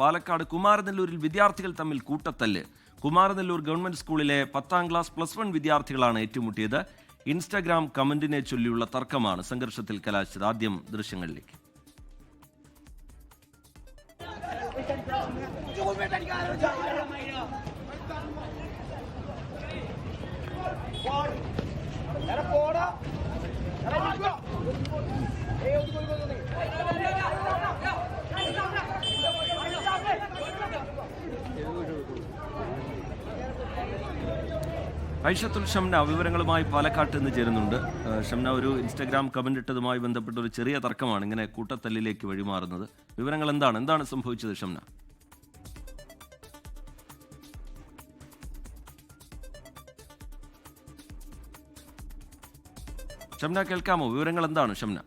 പാലക്കാട് കുമാരനെല്ലൂരിൽ വിദ്യാർത്ഥികൾ തമ്മിൽ കൂട്ടത്തല്ല്. കുമാരനെല്ലൂർ ഗവൺമെന്റ് സ്കൂളിലെ പത്താം ക്ലാസ് പ്ലസ് വൺ വിദ്യാർത്ഥികളാണ് ഏറ്റുമുട്ടിയത്. ഇൻസ്റ്റാഗ്രാം കമന്റിനെ ചൊല്ലിയുള്ള തർക്കമാണ് സംഘർഷത്തിൽ കലാശിച്ചത്. ആദ്യം ദൃശ്യങ്ങളിലേക്ക്. ഐഷത്തുൽ ഷംന വിവരങ്ങളുമായി പാലക്കാട്ട് നിന്ന് ചേരുന്നുണ്ട്. ഷംന ഒരു ഇൻസ്റ്റാഗ്രാം കമന്റ് ഇട്ടതുമായി ബന്ധപ്പെട്ട ഒരു ചെറിയ തർക്കമാണ് ഇങ്ങനെ കൂട്ടത്തല്ലിലേക്ക് വഴിമാറുന്നത്. വിവരങ്ങൾ എന്താണ്? എന്താണ് സംഭവിച്ചത് ഷംന? ഷംന കേൾക്കാമോ? വിവരങ്ങൾ എന്താണ് ഷംന?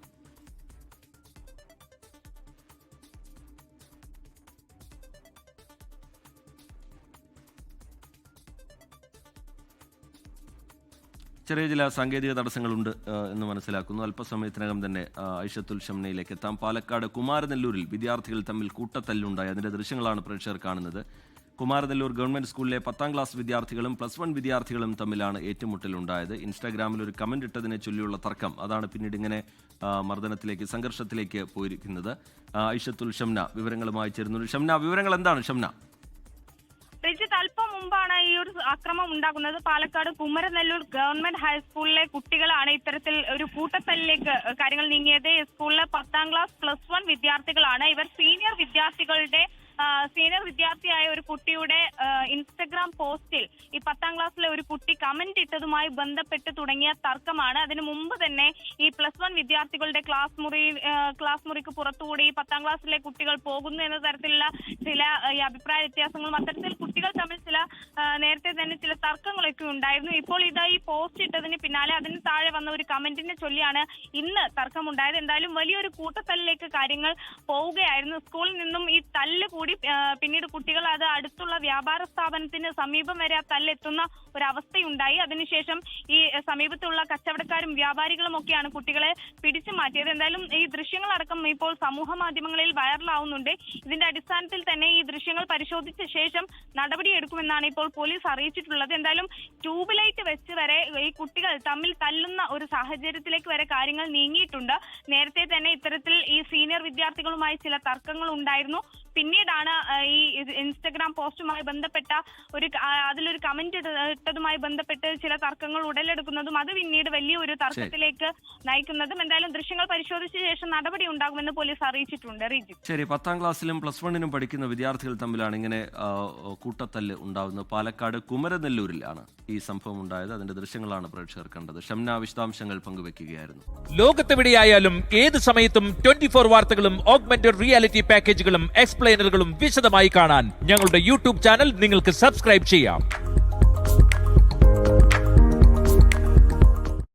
ചെറിയ ചില സാങ്കേതിക തടസ്സങ്ങളുണ്ട് എന്ന് മനസ്സിലാക്കുന്നു. അല്പസമയത്തിനകം തന്നെ ഐഷത്തുൽ ഷംനയിലേക്ക് എത്താം. പാലക്കാട് കുമാരനെല്ലൂരിൽ വിദ്യാർത്ഥികൾ തമ്മിൽ കൂട്ടത്തല്ലുണ്ടായി. അതിന്റെ ദൃശ്യങ്ങളാണ് പ്രേക്ഷകർ കാണുന്നത്. കുമാരനെല്ലൂർ ഗവൺമെന്റ് സ്കൂളിലെ പത്താം ക്ലാസ് വിദ്യാർത്ഥികളും പ്ലസ് വൺ വിദ്യാർത്ഥികളും തമ്മിലാണ് ഏറ്റുമുട്ടലുണ്ടായത്. ഇൻസ്റ്റാഗ്രാമിൽ ഒരു കമന്റ് ഇട്ടതിനെ ചൊല്ലിയുള്ള തർക്കം അതാണ് പിന്നീട് ഇങ്ങനെ മർദ്ദനത്തിലേക്ക് സംഘർഷത്തിലേക്ക് പോയിരിക്കുന്നത്. ഐഷത്തുൽ ഷംന വിവരങ്ങളുമായി ചേരുന്നു ഷംന വിവരങ്ങൾ എന്താണ്? ഷംന. അക്രമം ഉണ്ടാകുന്നത് പാലക്കാട് കുമരനെല്ലൂർ ഗവൺമെന്റ് ഹൈസ്കൂളിലെ കുട്ടികളാണ്. ഇത്തരത്തിൽ ഒരു കൂട്ടത്തല്ലിലേക്ക് കാര്യങ്ങൾ നീങ്ങിയത്. സ്കൂളിലെ പത്താം ക്ലാസ് പ്ലസ് വൺ വിദ്യാർത്ഥികളാണ്. ഇവർ സീനിയർ വിദ്യാർത്ഥികളുടെ സീനിയർ വിദ്യാർത്ഥിയായ ഒരു കുട്ടിയുടെ ഇൻസ്റ്റഗ്രാം പോസ്റ്റിൽ ഈ പത്താം ക്ലാസ്സിലെ ഒരു കുട്ടി കമന്റ് ഇട്ടതുമായി ബന്ധപ്പെട്ട് തുടങ്ങിയ തർക്കമാണ്. അതിനു മുമ്പ് തന്നെ ഈ പ്ലസ് വൺ വിദ്യാർത്ഥികളുടെ ക്ലാസ് മുറി ക്ലാസ് മുറിക്ക് പുറത്തുകൂടി ഈ പത്താം ക്ലാസ്സിലെ കുട്ടികൾ പോകുന്നു എന്ന തരത്തിലുള്ള ചില ഈ അഭിപ്രായ വ്യത്യാസങ്ങളും അത്തരത്തിൽ കുട്ടികൾ തമ്മിൽ ചില നേരത്തെ തന്നെ ചില തർക്കങ്ങളൊക്കെ ഉണ്ടായിരുന്നു. ഇപ്പോൾ ഇതാ ഈ പോസ്റ്റ് ഇട്ടതിന് പിന്നാലെ അതിന് താഴെ വന്ന ഒരു കമന്റിനെ ചൊല്ലിയാണ് ഇന്ന് തർക്കമുണ്ടായത്. എന്തായാലും വലിയൊരു കൂട്ടത്തല്ലിലേക്ക് കാര്യങ്ങൾ പോവുകയായിരുന്നു. സ്കൂളിൽ നിന്നും ഈ തല്ല് കൂടി പിന്നീട് കുട്ടികൾ അത് അടുത്തുള്ള വ്യാപാര സ്ഥാപനത്തിന് സമീപം വരെ ആ തല്ലെത്തുന്ന ഒരവസ്ഥയുണ്ടായി. അതിനുശേഷം ഈ സമീപത്തുള്ള കച്ചവടക്കാരും വ്യാപാരികളും ഒക്കെയാണ് കുട്ടികളെ പിടിച്ചു മാറ്റിയത്. എന്തായാലും ഈ ദൃശ്യങ്ങളടക്കം ഇപ്പോൾ സമൂഹ മാധ്യമങ്ങളിൽ വൈറലാവുന്നുണ്ട് ഇതിന്റെ അടിസ്ഥാനത്തിൽ തന്നെ ഈ ദൃശ്യങ്ങൾ പരിശോധിച്ച ശേഷം നടപടിയെടുക്കുമെന്നാണ് ഇപ്പോൾ പോലീസ് അറിയിച്ചിട്ടുള്ളത്. എന്തായാലും ട്യൂബ് ലൈറ്റ് വെച്ച് വരെ ഈ കുട്ടികൾ തമ്മിൽ തല്ലുന്ന ഒരു സാഹചര്യത്തിലേക്ക് വരെ കാര്യങ്ങൾ നീങ്ങിയിട്ടുണ്ട്. നേരത്തെ തന്നെ ഇത്തരത്തിൽ ഈ സീനിയർ വിദ്യാർത്ഥികളുമായി ചില തർക്കങ്ങൾ ഉണ്ടായിരുന്നു. പിന്നീടാണ് ഈ ഇൻസ്റ്റഗ്രാം പോസ്റ്റുമായി ബന്ധപ്പെട്ട ഒരു അതിലൊരു കമന്റ് ഇട്ടതുമായി ബന്ധപ്പെട്ട് ചില തർക്കങ്ങൾ ഉടലെടുക്കുന്നതും അത് പിന്നീട് വലിയൊരു തർക്കത്തിലേക്ക് നയിക്കുന്നതും എന്തായാലും ദൃശ്യങ്ങൾ പരിശോധിച്ച ശേഷം നടപടി ഉണ്ടാകുമെന്ന് പോലീസ് അറിയിച്ചിട്ടുണ്ട്. റിജി. ശരി പത്താം ക്ലാസ്സിലും പ്ലസ് വണ്ണിനും പഠിക്കുന്ന വിദ്യാർത്ഥികൾ തമ്മിലാണ് ഇങ്ങനെ കൂട്ടത്തല്ല് ഉണ്ടാകുന്നത് പാലക്കാട് കുമരനെല്ലൂരിലാണ് ഈ സംഭവം ഉണ്ടായത്. അതിന്റെ ദൃശ്യങ്ങളാണ് പ്രേക്ഷകർ കണ്ടത്. ഷംന വിശദാംശങ്ങൾ പങ്കുവെക്കുകയായിരുന്നു. ലോകത്തെവിടെയായാലും ഏത് സമയത്തും ട്വന്റി ഫോർ വാർത്തകളും ഓഗ്മെന്റഡ് റിയാലിറ്റി പാക്കേജുകളും എക്സ്പ്ലെയിനറുകളും വിശദമായി കാണാൻ ഞങ്ങളുടെ യൂട്യൂബ് ചാനൽ നിങ്ങൾക്ക് സബ്സ്ക്രൈബ് ചെയ്യാം